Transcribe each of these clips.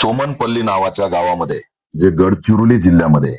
सोमनपल्ली नावाच्या गावामध्ये जे गडचिरोली जिल्ह्यामध्ये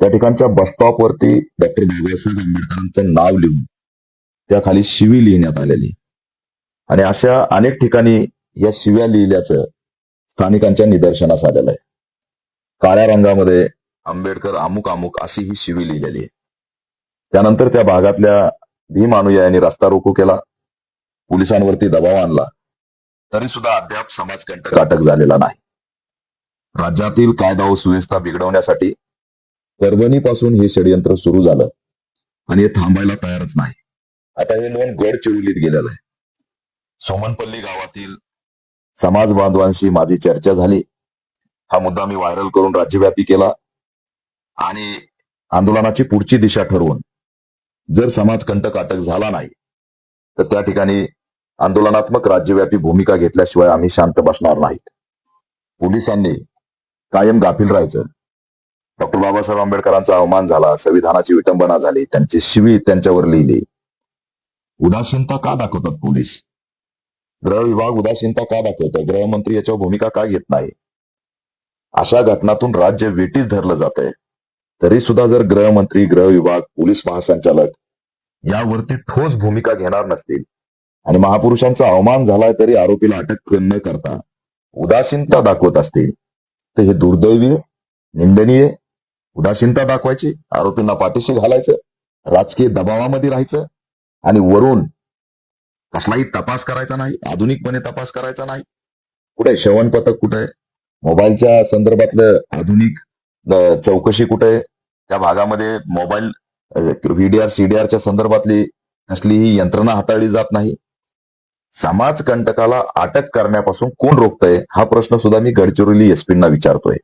त्या ठिकाणच्या बस स्टॉपवरती डॉक्टर बाबासाहेब आंबेडकरांचं नाव लिहून त्या खाली शिवी लिहिण्यात आलेली. आणि अशा अनेक ठिकाणी या शिव्या लिहिल्याचं स्थानिकांच्या निदर्शनास आलेलं आहे. काळ्या रंगामध्ये आंबेडकर अमुक अमुक अशी ही शिवी लिहिलेली आहे. त्यानंतर त्या भागातल्या भीम अनुयायांनी रस्ता रोको केला पोलिसांवरती दबाव आणला तरी सुद्धा अद्याप समाजकंटक अटक झालेला नाही. राज्यातील कायदा व सुव्यवस्था बिघडवण्यासाठी परभणीपासून हे षडयंत्र सुरू झालं आणि हे थांबायला तयारच नाही. आता हे लोन गडचिरोलीत गेलेलं आहे. सोमनपल्ली गावातील समाज बांधवांशी माझी चर्चा झाली. हा मुद्दा मी व्हायरल करून राज्यव्यापी केला आणि आंदोलनाची पुढची दिशा ठरवून जर समाजकंटक अटक झाला नाही तर त्या ठिकाणी आंदोलनात्मक राज्यव्यापी भूमिका घेतल्याशिवाय आम्ही शांत बसणार नाहीत. पोलिसांनी कायम गाफील राहायचं. डॉक्टर बाबासाहेब आंबेडकरांचा अवमान झाला संविधानाची विटंबना झाली त्यांची शिवी त्यांच्यावर लिहिली. उदासीनता का दाखवतात पोलीस? ग्रह विभाग उदासीनता का दाखवतो गृहमंत्री याच्यावर भूमिका का घेत नाही? अशा घटनातून राज्य वेटीस धरलं जात आहे तरी सुद्धा जर गृहमंत्री गृह विभाग पोलीस महासंचालक यावरती ठोस भूमिका घेणार नसतील आणि महापुरुषांचा अवमान झालाय तरी आरोपीला अटक न करता उदासीनता दाखवत असते. तर हे दुर्दैवी निंदनीय उदासीनता दाखवायची आरोपींना पाठीशी घालायचं राजकीय दबावामध्ये राहायचं आणि वरून कसलाही तपास करायचा नाही आधुनिकपणे तपास करायचा नाही. कुठे शवन पथक कुठे आहे? मोबाईलच्या संदर्भातलं आधुनिक चौकशी कुठे आहे? त्या भागामध्ये मोबाईल व्हीडीआर सीडीआरच्या संदर्भातली कसलीही यंत्रणा हाताळली जात नाही. समाज कंटकाला अटक करण्यापासून कोण रोखतंय हा प्रश्न सुद्धा मी गडचिरोली एसपींना विचारतोय.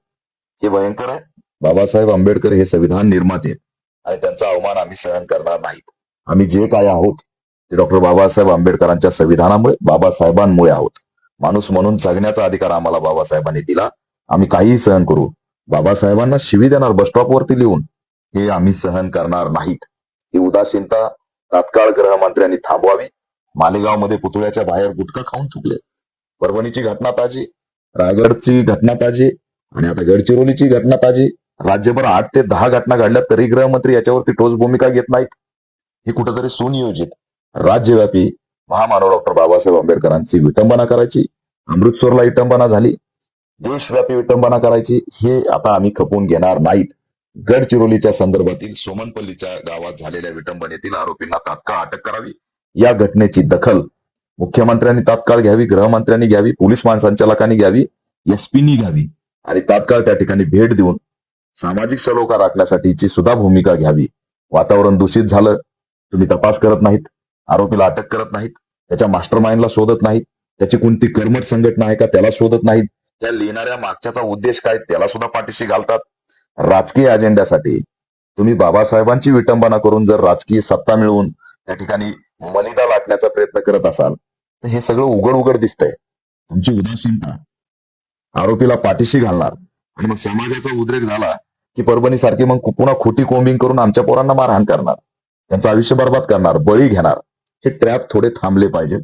हे भयंकर आहे. बाबासाहेब आंबेडकर हे संविधान निर्माते आहेत आणि त्यांचा अवमान आम्ही सहन करणार नाहीत. आम्ही जे काय आहोत ते डॉक्टर बाबासाहेब आंबेडकरांच्या संविधानामुळे बाबासाहेबांमुळे आहोत. माणूस म्हणून जगण्याचा अधिकार आम्हाला बाबासाहेबांनी दिला. आम्ही काहीही सहन करू बाबासाहेबांना शिवी देणार बस स्टॉपवरती लिहून हे आम्ही सहन करणार नाहीत. ही उदासीनता तात्काळ गृहमंत्र्यांनी थांबवावी. मालेगावमध्ये पुतळ्याच्या बाहेर गुटखा खाऊन चुकले परभणीची घटना ताजी रायगडची घटना ताजी आणि आता गडचिरोलीची घटना ताजी. राज्यभर आठ ते दहा घटना घडल्या तरी गृहमंत्री याच्यावरती ठोस भूमिका घेत नाहीत. ही कुठेतरी सुनियोजित राज्यव्यापी महामानव डॉक्टर बाबासाहेब आंबेडकरांची विटंबना करायची अमृतसरला विटंबना झाली. देशव्यापी विटंबना करायची हे आता आम्ही खपवून घेणार नाहीत. गडचिरोलीच्या संदर्भातील सोमनपल्लीच्या गावात झालेल्या विटंबनेतील आरोपींना तात्काळ अटक करावी. या घटनेची दखल मुख्यमंत्र्यांनी तात्काळ घ्यावी गृहमंत्र्यांनी घ्यावी पोलीस महासंचालकांनी घ्यावी एसपीनी घ्यावी आणि तात्काळ त्या ठिकाणी भेट देऊन सामाजिक सलोखा राखण्यासाठीची सुद्धा भूमिका घ्यावी. वातावरण दूषित झालं तुम्ही तपास करत नाहीत आरोपीला अटक करत नाहीत त्याच्या मास्टर माइंडला शोधत नाहीत त्याची कोणती कर्मट संघटना आहे का त्याला शोधत नाहीत त्या लिहिणाऱ्या मागच्याचा उद्देश काय त्याला सुद्धा पाठीशी घालतात. राजकीय अजेंड्यासाठी तुम्ही बाबासाहेबांची विटंबना करून जर राजकीय सत्ता मिळवून त्या ठिकाणी मलिदा लाटण्याचा प्रयत्न करत असाल तर हे सगळं उघड उघड दिसतंय. तुमची उदासीनता आरोपीला पाठीशी घालणार आणि मग समाजाचा उद्रेक झाला की परभणी सारखी मग पुन्हा खोटी कोंबिंग करून आमच्या पोरांना मारहाण करणार. त्यांचं आयुष्य बर्बाद करणार बळी घेणार. हे ट्रॅप थोडे थांबले पाहिजेत.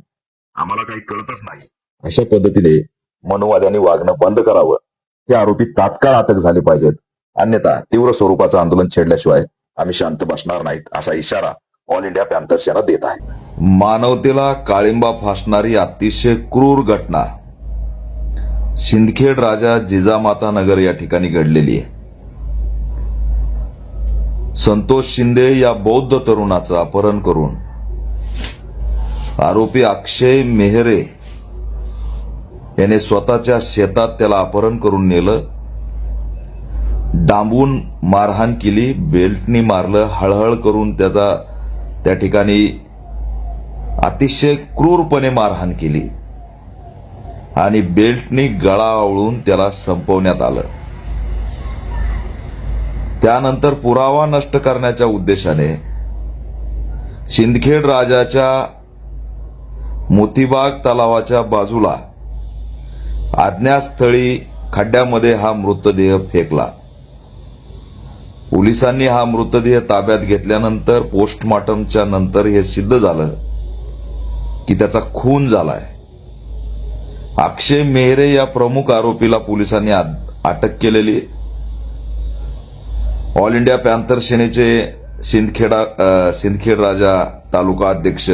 आम्हाला काही कळतच नाही. अशा पद्धतीने मनोवाद्यांनी वागणं बंद करावं. हे आरोपी तात्काळ अटक झाले पाहिजेत. अन्यथा तीव्र स्वरूपाचं आंदोलन छेडल्याशिवाय आम्ही शांत बसणार नाहीत असा इशारा ऑल इंडिया पॅन्थर देत आहे. मानवतेला काळिंबा फासणारी अतिशय क्रूर घटना. सिंदखेड राजा जिजामाता नगर या ठिकाणी घडलेली आहे. संतोष शिंदे या बौद्ध तरुणाचं अपहरण करून आरोपी अक्षय मेहरे याने स्वतःच्या शेतात त्याला अपहरण करून नेलं. डांबून मारहाण केली बेल्टनी मारलं हळहळ करून त्याचा त्या ठिकाणी अतिशय क्रूरपणे मारहाण केली. आणि बेल्टनी गळा ओळून त्याला संपवण्यात आलं. त्यानंतर पुरावा नष्ट करण्याच्या उद्देशाने सिंदखेड राजाच्या मोतीबाग तलावाच्या बाजूला आज्ञास्थळी खड्ड्यामध्ये हा मृतदेह फेकला. पोलिसांनी हा मृतदेह ताब्यात घेतल्यानंतर पोस्टमॉर्टमच्या नंतर हे सिद्ध झालं की त्याचा खून झालाय. अक्षय मेहरे या प्रमुख आरोपीला पोलिसांनी अटक केलेली ऑल इंडिया पॅन्थर सेनेचे सिंदखेडा सिंदखेड राजा तालुका अध्यक्ष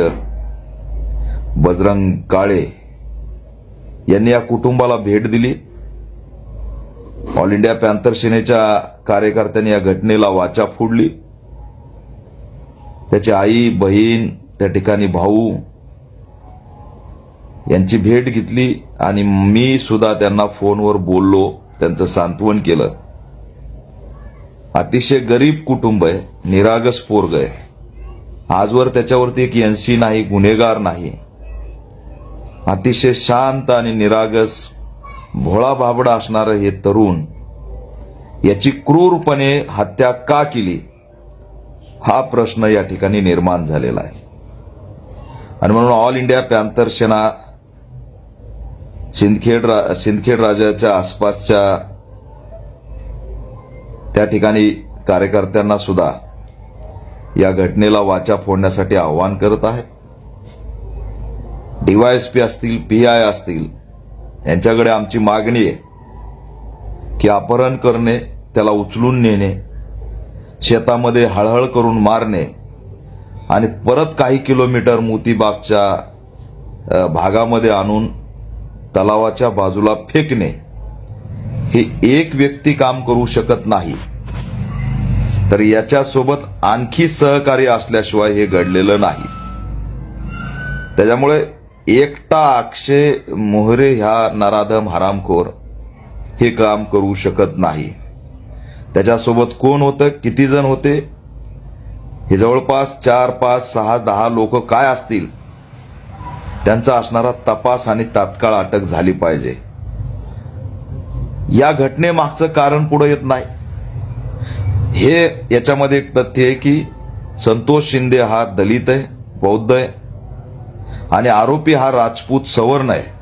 बजरंग काळे यांनी या कुटुंबाला भेट दिली. ऑल इंडिया पॅन्थर सेनेच्या कार्यकर्त्यांनी या घटनेला वाचा फोडली. त्याची आई बहीण त्या ठिकाणी भाऊ यांची भेट घेतली आणि मी सुद्धा त्यांना फोनवर बोललो त्यांचं सांत्वन केलं. अतिशय गरीब कुटुंब आहे निरागस पोरग आहे. आजवर त्याच्यावरती एक एनसी नाही गुन्हेगार नाही. अतिशय शांत आणि निरागस भोळा भाबडा असणारं हे तरुण याची क्रूरपणे हत्या का केली? हा प्रश्न या ठिकाणी निर्माण झालेला आहे. आणि म्हणून All India Panther Sena Sindkhed रा- सिंदखेड राजाच्या आसपासच्या त्या ठिकाणी कार्यकर्त्यांना सुद्धा या घटनेला वाचा फोडण्यासाठी आवाहन करत आहे. डीवायएसपी असतील पीआय असतील यांच्याकडे आमची मागणी आहे. की अपहरण करणे त्याला उचलून नेणे शेतामध्ये हळहळ करून मारणे आणि परत काही किलोमीटर मोतीबागच्या भागामध्ये आणून तलावाच्या बाजूला फेकणे. हे एक व्यक्ती काम करू शकत नाही. तर याच्यासोबत आणखी सहकार्य असल्याशिवाय हे घडलेलं नाही. त्याच्यामुळे एकटा अक्षय मोहरे ह्या नराधम हरामखोर हे काम करू शकत नाही. त्याच्यासोबत कोण होतं? किती जण होते? हे जवळपास चार पाच सहा दहा लोक काय असतील? त्यांचा असणारा तपास आणि तात्काळ अटक झाली पाहिजे. या घटनेमागचं कारण पुढे येत नाही. हे याच्यामध्ये एक तथ्य आहे की संतोष शिंदे हा दलित आहे बौद्ध आहे. आणि आरोपी हा राजपूत सवर्ण आहे.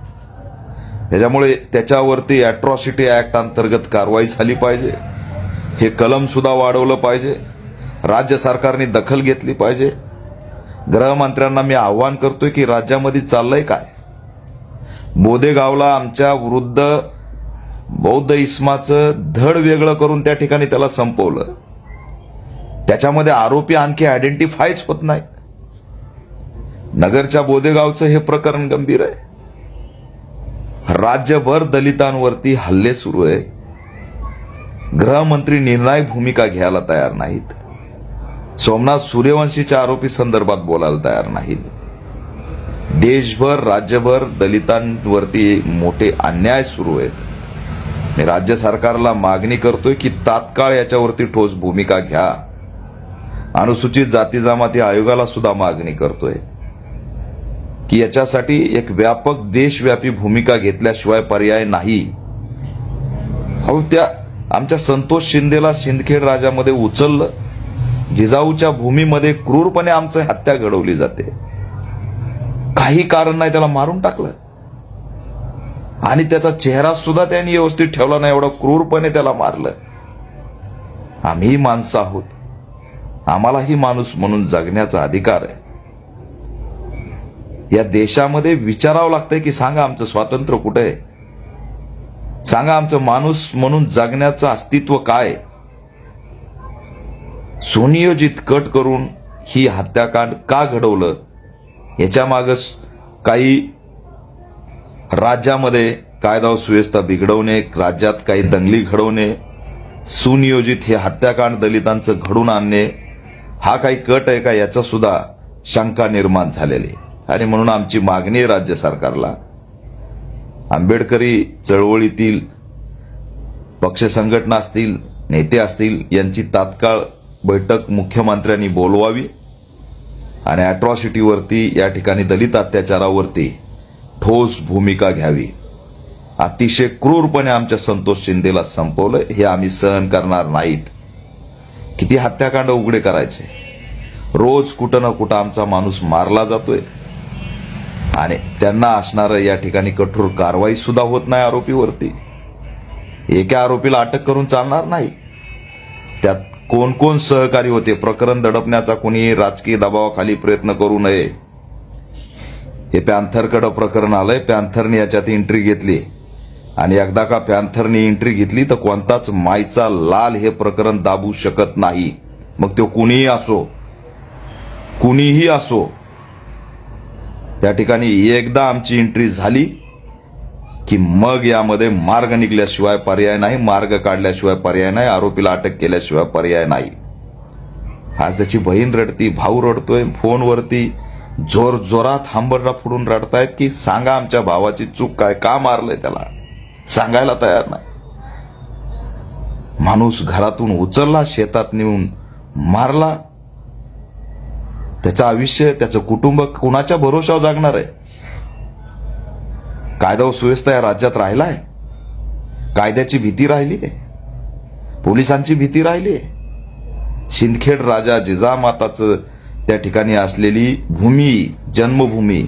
त्याच्यामुळे त्याच्यावरती ॲट्रॉसिटी ॲक्ट अंतर्गत कारवाई झाली पाहिजे. हे कलम सुद्धा वाढवलं पाहिजे. राज्य सरकारने दखल घेतली पाहिजे. गृहमंत्र्यांना मी आव्हान करतोय की राज्यामध्ये चाललंय काय? बोदेगावला आमच्या वृद्ध बौद्ध इस्माचं धड वेगळं करून त्या ठिकाणी त्याला संपवलं. त्याच्यामध्ये आरोपी आणखी आयडेंटिफायच होत नाही नगरच्या बोदेगावचं हे प्रकरण गंभीर आहे. राज्यभर दलितांवरती हल्ले सुरू आहे. गृहमंत्री निर्णायक भूमिका घ्यायला तयार नाहीत. सोमनाथ सूर्यवंशीच्या आरोपी संदर्भात बोलायला तयार नाहीत. देशभर राज्यभर दलितांवरती मोठे अन्याय सुरू आहेत. मी राज्य सरकारला मागणी करतोय की तात्काळ याच्यावरती ठोस भूमिका घ्या. अनुसूचित जाती जमाती आयोगाला सुद्धा मागणी करतोय. की याच्यासाठी एक व्यापक देशव्यापी भूमिका घेतल्याशिवाय पर्याय नाही. अहो त्या आमच्या संतोष शिंदेला सिंदखेड राजामध्ये उचललं. जिजाऊच्या भूमीमध्ये क्रूरपणे आमचं हत्या घडवली जाते. काही कारण नाही त्याला मारून टाकलं. आणि त्याचा चेहरा सुद्धा त्यांनी व्यवस्थित ठेवला नाही एवढा क्रूरपणे त्याला मारलं. आम्ही माणसं आहोत. आम्हालाही माणूस म्हणून जगण्याचा अधिकार आहे. या देशामध्ये विचारावं लागतंय की सांगा आमचं स्वातंत्र्य कुठे आहे? सांगा आमचं माणूस म्हणून जगण्याचं अस्तित्व काय सुनियोजित कट करून ही हत्याकांड का घडवलं? याच्या मागं काही राज्यामध्ये कायदा सुव्यवस्था बिघडवणे राज्यात काही दंगली घडवणे सुनियोजित हे हत्याकांड दलितांचं घडून आणणे हा काही कट आहे का याचा सुद्धा शंका निर्माण झालेली आहे. आणि म्हणून आमची मागणी आहे राज्य सरकारला. आंबेडकरी चळवळीतील पक्ष संघटना असतील नेते असतील यांची तात्काळ बैठक मुख्यमंत्र्यांनी बोलवावी आणि अॅट्रॉसिटीवरती या ठिकाणी दलित अत्याचारावरती ठोस भूमिका घ्यावी. अतिशय क्रूरपणे आमच्या संतोष शिंदेला संपवलं हे आम्ही सहन करणार नाहीत. किती हत्याकांड उघडे करायचे? रोज कुठं ना कुठं आमचा माणूस मारला जातोय. आणि त्यांना असणारं या ठिकाणी कठोर कारवाई सुद्धा होत नाही आरोपीवरती. एका आरोपीला अटक करून चालणार नाही. त्यात कोण कोण सहकारी होते? प्रकरण दडपण्याचा कोणी राजकीय दबावाखाली प्रयत्न करू नये. हे पॅन्थरकडं प्रकरण आलंय. पॅन्थरने याच्यात एंट्री घेतली. आणि एकदा का पॅन्थरने एंट्री घेतली तर कोणताच मायचा लाल हे प्रकरण दाबू शकत नाही. मग तो कुणीही असो कुणीही असो त्या ठिकाणी एकदा आमची एंट्री झाली की मग यामध्ये मार्ग निघल्याशिवाय पर्याय नाही मार्ग काढल्याशिवाय पर्याय नाही आरोपीला अटक केल्याशिवाय पर्याय नाही. आज त्याची बहीण रडती भाऊ रडतोय फोनवरती जोर जोरात हांबरडा फुडून रडतायत की सांगा आमच्या भावाची चूक काय का मारलंय त्याला? सांगायला तयार नाही. माणूस घरातून उचलला शेतात नेऊन मारला त्याचं आयुष्य त्याचं कुटुंब कुणाच्या भरोशावर जागणार आहे? कायदा व सुव्यवस्था या राज्यात राहिलाय. कायद्याची भीती राहिली आहे. पोलिसांची भीती राहिली आहे. सिंदखेड राजा जिजामाताचं त्या ठिकाणी असलेली भूमी जन्मभूमी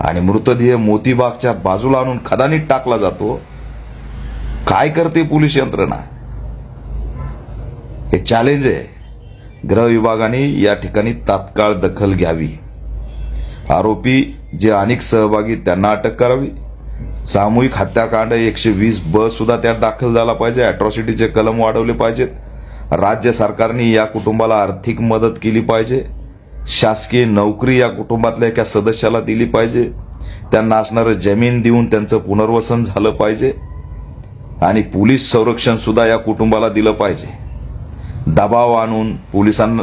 आणि मृतदेह मोतीबागच्या बाजूला आणून खदानीत टाकला जातो. काय करते पोलीस यंत्रणा? हे चॅलेंज आहे. गृह विभागाने या ठिकाणी तात्काळ दखल घ्यावी. आरोपी जे अनेक सहभागी त्यांना अटक करावी. सामूहिक हत्याकांड एकशे वीस ब सुद्धा त्यात दाखल झाला पाहिजे. अॅट्रॉसिटीचे कलम वाढवले पाहिजेत. राज्य सरकारने या कुटुंबाला आर्थिक मदत केली पाहिजे. शासकीय नोकरी या कुटुंबातल्या एका सदस्याला दिली पाहिजे. त्यांना असणारं जमीन देऊन त्यांचं पुनर्वसन झालं पाहिजे. आणि पोलीस संरक्षण सुद्धा या कुटुंबाला दिलं पाहिजे. दबाव आणून पोलिसांना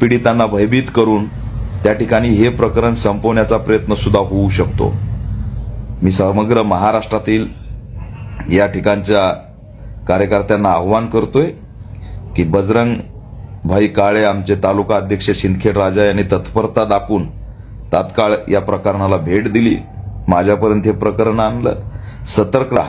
पीडितांना भयभीत करून त्या ठिकाणी हे प्रकरण संपवण्याचा प्रयत्न सुद्धा होऊ शकतो. मी समग्र महाराष्ट्रातील या ठिकाणच्या कार्यकर्त्यांना आव्हान करतोय की बजरंग भाई काळे आमचे तालुका अध्यक्ष सिंदखेड राजा यांनी तत्परता दाखवून तात्काळ या प्रकरणाला भेट दिली. माझ्यापर्यंत हे प्रकरण आणलं. सतर्क राहा.